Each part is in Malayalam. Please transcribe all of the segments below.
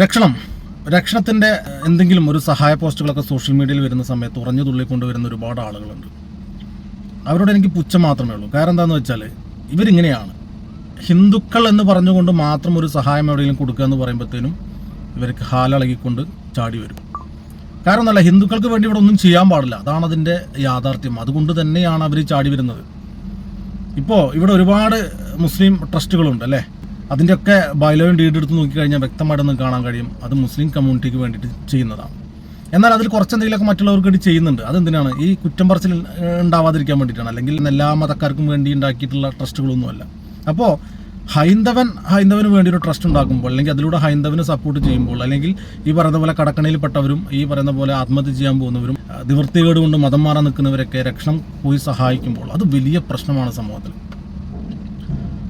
രക്ഷണം. രക്ഷണത്തിന്റെ എന്തെങ്കിലും ഒരു സഹായ പോസ്റ്റുകളൊക്കെ സോഷ്യൽ മീഡിയയിൽ വരുന്ന സമയത്ത് ഉറഞ്ഞു തുള്ളിക്കൊണ്ട് വരുന്ന ഒരുപാട് ആളുകളുണ്ട്. അവരോട് എനിക്ക് പുച്ഛം മാത്രമേ ഉള്ളൂ. കാരണം എന്താണെന്ന് വെച്ചാൽ ഇവരിങ്ങനെയാണ്. ഹിന്ദുക്കൾ എന്ന് പറഞ്ഞുകൊണ്ട് മാത്രം ഒരു സഹായം എവിടെയെങ്കിലും കൊടുക്കുക എന്ന് പറയുമ്പോഴത്തേനും ഇവർക്ക് ഹാലളകിക്കൊണ്ട് ചാടി വരും. കാരണം എന്നല്ല ഹിന്ദുക്കൾക്ക് വേണ്ടി ഇവിടെ ഒന്നും ചെയ്യാൻ പാടില്ല. അതാണ് അതിന്റെ യാഥാർത്ഥ്യം. അതുകൊണ്ട് തന്നെയാണ് അവർ ചാടി വരുന്നത്. ഇപ്പോൾ ഇവിടെ ഒരുപാട് മുസ്ലിം ട്രസ്റ്റുകളുണ്ട് അല്ലേ? അതിന്റെയൊക്കെ ബൈലോയും ഡീഡ് എടുത്ത് നോക്കിക്കഴിഞ്ഞാൽ വ്യക്തമായിട്ട് നമുക്ക് കാണാൻ കഴിയും. അത് മുസ്ലിം കമ്മ്യൂണിറ്റിക്ക് വേണ്ടിയിട്ട് ചെയ്യുന്നതാണ്. എന്നാൽ അതിൽ കുറച്ചെന്തെങ്കിലുമൊക്കെ മറ്റുള്ളവർക്ക് വേണ്ടി ചെയ്യുന്നുണ്ട്. അതെന്തിനാണ്? ഈ കുറ്റം പറച്ചിൽ ഉണ്ടാവാതിരിക്കാൻ വേണ്ടിയിട്ടാണ്. അല്ലെങ്കിൽ എല്ലാ മതക്കാർക്കും വേണ്ടി ഉണ്ടാക്കിയിട്ടുള്ള ട്രസ്റ്റുകളൊന്നുമല്ല. അപ്പോൾ ഹൈന്ദവൻ ഹൈന്ദവന് വേണ്ടി ഒരു ട്രസ്റ്റ് ഉണ്ടാക്കുമ്പോൾ അല്ലെങ്കിൽ അതിലൂടെ ഹൈന്ദവന് സപ്പോർട്ട് ചെയ്യുമ്പോൾ അല്ലെങ്കിൽ ഈ പറയുന്ന പോലെ കടക്കണിയിൽപ്പെട്ടവരും ഈ പറയുന്ന പോലെ ആത്മഹത്യ ചെയ്യാൻ പോകുന്നവരും നിവൃത്തികേട് കൊണ്ട് മതം മാറാൻ നിൽക്കുന്നവരൊക്കെ രക്ഷണം പോയി സഹായിക്കുമ്പോൾ അത് വലിയ പ്രശ്നമാണ് സമൂഹത്തിൽ.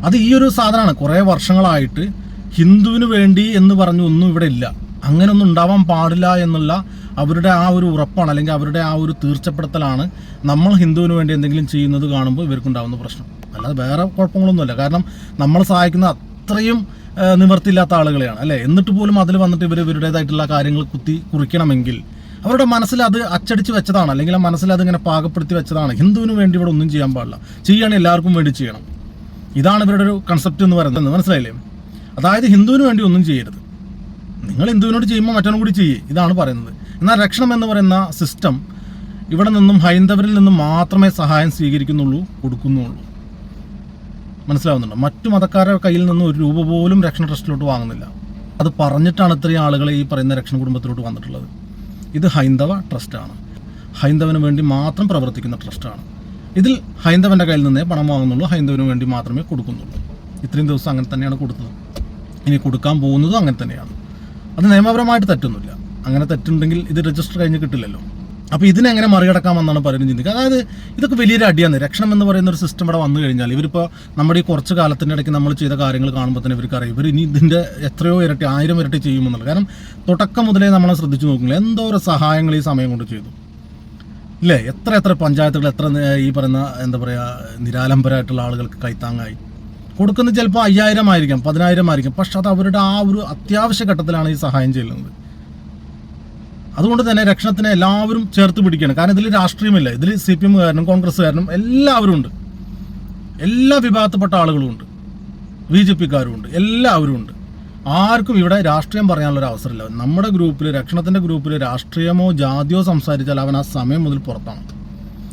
അത് ഈ ഒരു സാധനമാണ്. കുറേ വർഷങ്ങളായിട്ട് ഹിന്ദുവിന് വേണ്ടി എന്ന് പറഞ്ഞു ഒന്നും ഇവിടെ ഇല്ല. അങ്ങനെ ഒന്നും ഉണ്ടാവാൻ പാടില്ല എന്നുള്ള അവരുടെ ആ ഒരു ഉറപ്പാണ് അല്ലെങ്കിൽ അവരുടെ ആ ഒരു തീർച്ചപ്പെടുത്തലാണ് നമ്മൾ ഹിന്ദുവിന് വേണ്ടി എന്തെങ്കിലും ചെയ്യുന്നത് കാണുമ്പോൾ ഇവർക്കുണ്ടാകുന്ന പ്രശ്നം. അല്ലാതെ വേറെ കുഴപ്പങ്ങളൊന്നുമില്ല. കാരണം നമ്മൾ സഹായിക്കുന്ന അത്രയും നിവർത്തിയില്ലാത്ത ആളുകളെയാണ് അല്ലേ? എന്നിട്ട് പോലും അതിൽ വന്നിട്ട് ഇവർ ഇവരുടേതായിട്ടുള്ള കാര്യങ്ങൾ കുത്തി കുറിക്കണമെങ്കിൽ അവരുടെ മനസ്സിൽ അത് അച്ചടിച്ച് വെച്ചതാണ് അല്ലെങ്കിൽ ആ മനസ്സിൽ അതിങ്ങനെ പാകപ്പെടുത്തി വെച്ചതാണ്. ഹിന്ദുവിന് വേണ്ടി ഇവിടെ ഒന്നും ചെയ്യാൻ പാടില്ല. ചെയ്യുകയാണെങ്കിൽ എല്ലാവർക്കും വേണ്ടി ചെയ്യണം. ഇതാണ് ഇവരുടെ ഒരു കൺസെപ്റ്റ് എന്ന് പറയുന്നത്. മനസ്സിലായില്ലേ? അതായത് ഹിന്ദുവിന് വേണ്ടി ഒന്നും ചെയ്യരുത്. നിങ്ങൾ ഹിന്ദുവിനോട് ചെയ്യുമ്പോൾ മറ്റവനും കൂടി ചെയ്യേ. ഇതാണ് പറയുന്നത്. എന്നാൽ രക്ഷണം എന്ന് പറയുന്ന സിസ്റ്റം ഇവിടെ നിന്നും ഹൈന്ദവരിൽ നിന്നും മാത്രമേ സഹായം സ്വീകരിക്കുന്നുള്ളൂ കൊടുക്കുന്നുള്ളൂ. മനസ്സിലാവുന്നുണ്ട്? മറ്റു മതക്കാരുടെ കയ്യിൽ നിന്ന് ഒരു രൂപ പോലും രക്ഷണ ട്രസ്റ്റിലോട്ട് വാങ്ങുന്നില്ല. അത് പറഞ്ഞിട്ടാണ് ഇത്രയും ആളുകൾ ഈ പറയുന്ന രക്ഷണ കുടുംബത്തിലോട്ട് വന്നിട്ടുള്ളത്. ഇത് ഹൈന്ദവ ട്രസ്റ്റാണ്. ഹൈന്ദവന് വേണ്ടി മാത്രം പ്രവർത്തിക്കുന്ന ട്രസ്റ്റാണ്. ഇതിൽ ഹൈന്ദവന്റെ കയ്യിൽ നിന്നേ പണം വാങ്ങുന്നുള്ളൂ ഹൈന്ദവന് വേണ്ടി മാത്രമേ കൊടുക്കുന്നുള്ളൂ. ഇത്രയും ദിവസം അങ്ങനെ തന്നെയാണ് കൊടുത്തത്. ഇനി കൊടുക്കാൻ പോകുന്നതും അങ്ങനെ തന്നെയാണ്. അത് നിയമപരമായിട്ട് തെറ്റൊന്നുമില്ല. അങ്ങനെ തെറ്റുണ്ടെങ്കിൽ ഇത് രജിസ്റ്റർ കഴിഞ്ഞ് കിട്ടില്ലല്ലോ. അപ്പോൾ ഇതിനെങ്ങനെ മറികടക്കാമെന്നാണ് പലരും ചിന്തിക്കുക. അതായത് ഇതൊക്കെ വലിയൊരു അടിയാണ്. രക്ഷണം എന്ന് പറയുന്ന ഒരു സിസ്റ്റം ഇവിടെ വന്നു കഴിഞ്ഞാൽ ഇവരിപ്പോൾ നമ്മുടെ ഈ കുറച്ച് കാലത്തിന്റെ ഇടയ്ക്ക് നമ്മൾ ചെയ്ത കാര്യങ്ങൾ കാണുമ്പോൾ തന്നെ ഇവർക്ക് അറിയാം. ഇവർ ഇനി ഇതിന്റെ എത്രയോ ഇരട്ടി ആയിരം ഇരട്ടി ചെയ്യുമെന്നുള്ളത്. കാരണം തുടക്കം മുതലേ നമ്മളെ ശ്രദ്ധിച്ചു നോക്കുന്നില്ല. എന്തോരം സഹായങ്ങൾ ഈ സമയം കൊണ്ട് ചെയ്തു. ഇല്ലേ? എത്ര എത്ര പഞ്ചായത്തുകൾ എത്ര ഈ പറയുന്ന എന്താ പറയുക നിരാലംബരായിട്ടുള്ള ആളുകൾക്ക് കൈത്താങ്ങായി? കൊടുക്കുന്നത് ചിലപ്പോൾ അയ്യായിരം ആയിരിക്കാം പതിനായിരം ആയിരിക്കും. പക്ഷെ അത് അവരുടെ ആ ഒരു അത്യാവശ്യ ഘട്ടത്തിലാണ് ഈ സഹായം ചെയ്യുന്നത്. അതുകൊണ്ട് തന്നെ രക്ഷണത്തിനെ എല്ലാവരും ചേർത്ത് പിടിക്കുകയാണ്. കാരണം ഇതിൽ രാഷ്ട്രീയമില്ല. ഇതിൽ സി പി എമ്മുകാരനും കോൺഗ്രസ്സുകാരനും എല്ലാവരും ഉണ്ട്. എല്ലാ വിഭാഗത്തിൽപ്പെട്ട ആളുകളും ഉണ്ട്. ബി ജെ പിക്കാരും ഉണ്ട്. എല്ലാവരും ഉണ്ട്. ആർക്കും ഇവിടെ രാഷ്ട്രീയം പറയാനുള്ള ഒരു അവസരമില്ല. നമ്മുടെ ഗ്രൂപ്പിൽ രക്ഷണത്തിന്റെ ഗ്രൂപ്പിൽ രാഷ്ട്രീയമോ ജാതിയോ സംസാരിച്ചാൽ അവൻ ആ സമയം മുതൽ പുറത്താണ്.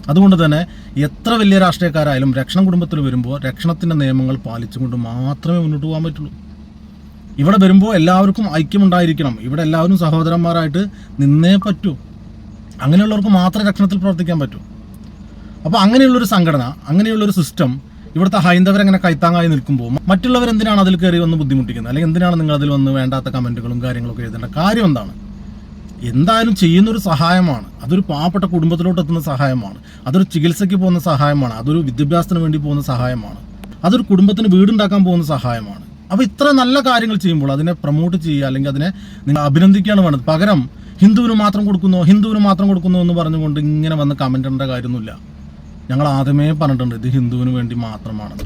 അതുകൊണ്ട് തന്നെ എത്ര വലിയ രാഷ്ട്രീയക്കാരായാലും രക്ഷണ കുടുംബത്തിൽ വരുമ്പോൾ രക്ഷണത്തിന്റെ നിയമങ്ങൾ പാലിച്ചുകൊണ്ട് മാത്രമേ മുന്നോട്ട് പോകാൻ പറ്റുള്ളൂ. ഇവിടെ വരുമ്പോൾ എല്ലാവർക്കും ഐക്യമുണ്ടായിരിക്കണം. ഇവിടെ എല്ലാവരും സഹോദരന്മാരായിട്ട് നിന്നേ പറ്റൂ. അങ്ങനെയുള്ളവർക്ക് മാത്രമേ രക്ഷണത്തിൽ പ്രവർത്തിക്കാൻ പറ്റൂ. അപ്പോൾ അങ്ങനെയുള്ളൊരു സംഘടന അങ്ങനെയുള്ളൊരു സിസ്റ്റം ഇവിടുത്തെ ഹൈന്ദവർ ഹൈന്ദവരങ്ങനെ കൈത്താങ്ങായി നിൽക്കുമ്പോൾ മറ്റുള്ളവർ എന്തിനാണ് അതിൽ കയറി വന്ന് ബുദ്ധിമുട്ടിക്കുന്നത്? അല്ലെങ്കിൽ എന്തിനാണ് നിങ്ങൾ അതിൽ വന്ന് വേണ്ടാത്ത കമന്റുകളും കാര്യങ്ങളൊക്കെ എഴുതേണ്ട കാര്യം എന്താണ്? എന്തായാലും ചെയ്യുന്നൊരു സഹായമാണ്. അതൊരു പാവപ്പെട്ട കുടുംബത്തിലോട്ട് എത്തുന്ന സഹായമാണ്. അതൊരു ചികിത്സയ്ക്ക് പോകുന്ന സഹായമാണ്. അതൊരു വിദ്യാഭ്യാസത്തിന് വേണ്ടി പോകുന്ന സഹായമാണ്. അതൊരു കുടുംബത്തിന് വീടുണ്ടാക്കാൻ പോകുന്ന സഹായമാണ്. അപ്പോൾ ഇത്ര നല്ല കാര്യങ്ങൾ ചെയ്യുമ്പോൾ അതിനെ പ്രൊമോട്ട് ചെയ്യുക അല്ലെങ്കിൽ അതിനെ നിങ്ങൾ അഭിനന്ദിക്കുകയാണ് വേണ്ടത്. പകരം ഹിന്ദുവിന് മാത്രം കൊടുക്കുന്നു ഹിന്ദുവിന് മാത്രം കൊടുക്കുന്നു എന്ന് പറഞ്ഞുകൊണ്ട് ഇങ്ങനെ വന്ന് കമന്റ് ഇടേണ്ട കാര്യമൊന്നുമില്ല. ഞങ്ങൾ ആദ്യമേ പറഞ്ഞിട്ടുണ്ട് ഇത് ഹിന്ദുവിന് വേണ്ടി മാത്രമാണ്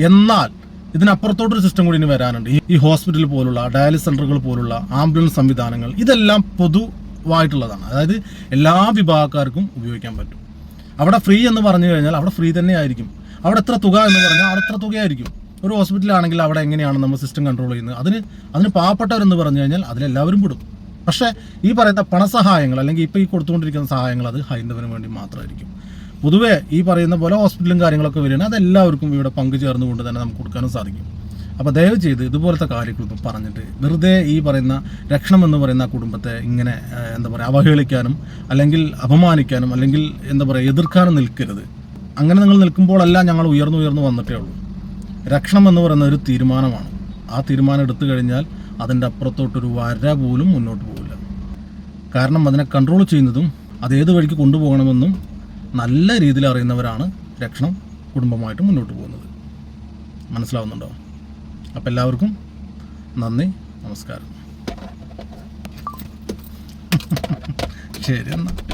എന്നാൽ ഇതിനപ്പുറത്തോട്ടൊരു സിസ്റ്റം കൂടി ഇനി വരാനുണ്ട്. ഈ- ഹോസ്പിറ്റൽ പോലുള്ള ഡയാലിസിസ് സെന്ററുകൾ പോലുള്ള ആംബുലൻസ് സംവിധാനങ്ങൾ ഇതെല്ലാം പൊതുവായിട്ടുള്ളതാണ്. അതായത് എല്ലാ വിഭാഗക്കാർക്കും ഉപയോഗിക്കാൻ പറ്റും. അവിടെ ഫ്രീ എന്ന് പറഞ്ഞു കഴിഞ്ഞാൽ അവിടെ ഫ്രീ തന്നെ ആയിരിക്കും. അവിടെ എത്ര തുക എന്ന് പറഞ്ഞാൽ അവിടെ എത്ര തുകയായിരിക്കും. ഒരു ഹോസ്പിറ്റലാണെങ്കിൽ അവിടെ എങ്ങനെയാണ് നമ്മൾ സിസ്റ്റം കൺട്രോൾ ചെയ്യുന്നത്? അതിന് അതിന് പാവപ്പെട്ടവരെന്ന് പറഞ്ഞു കഴിഞ്ഞാൽ അതിലെല്ലാവരും പെടും. പക്ഷേ ഈ പറയുന്ന പണസഹായങ്ങൾ അല്ലെങ്കിൽ ഇപ്പോൾ ഈ കൊടുത്തുകൊണ്ടിരിക്കുന്ന സഹായങ്ങൾ അത് ഹൈന്ദവന് വേണ്ടി മാത്രമായിരിക്കും. പൊതുവേ ഈ പറയുന്ന പോലെ ഹോസ്പിറ്റലും കാര്യങ്ങളൊക്കെ വരികയാണ്. അതെല്ലാവർക്കും ഇവിടെ പങ്കുചേർന്നുകൊണ്ട് തന്നെ നമുക്ക് കൊടുക്കാനും സാധിക്കും. അപ്പോൾ ദയവ് ചെയ്ത് ഇതുപോലത്തെ കാര്യങ്ങളൊന്നും പറഞ്ഞിട്ട് വെറുതെ ഈ പറയുന്ന രക്ഷണം എന്ന് പറയുന്ന കുടുംബത്തെ ഇങ്ങനെ എന്താ പറയുക അവഹേളിക്കാനും അല്ലെങ്കിൽ അപമാനിക്കാനും അല്ലെങ്കിൽ എന്താ പറയുക എതിർക്കാനും നിൽക്കരുത്. അങ്ങനെ നിങ്ങൾ നിൽക്കുമ്പോഴല്ല ഞങ്ങൾ ഉയർന്നു ഉയർന്നു വന്നിട്ടേ ഉള്ളൂ. രക്ഷണം എന്ന് പറയുന്ന ഒരു തീരുമാനമാണ്. ആ തീരുമാനം എടുത്തു കഴിഞ്ഞാൽ അതിന്റെ അപ്പുറത്തോട്ടൊരു വര പോലും മുന്നോട്ട് പോകില്ല കാരണം അതിനെ കൺട്രോൾ ചെയ്യുന്നതും അത് ഏത് വഴിക്ക് കൊണ്ടുപോകണമെന്നും നല്ല രീതിയിൽ അറിയുന്നവരാണ് രക്ഷണം കുടുംബമായിട്ട് മുന്നോട്ട് പോകുന്നത്. മനസ്സിലാവുന്നുണ്ടോ? അപ്പം എല്ലാവർക്കും നന്ദി നമസ്കാരം. ശരി എന്നാൽ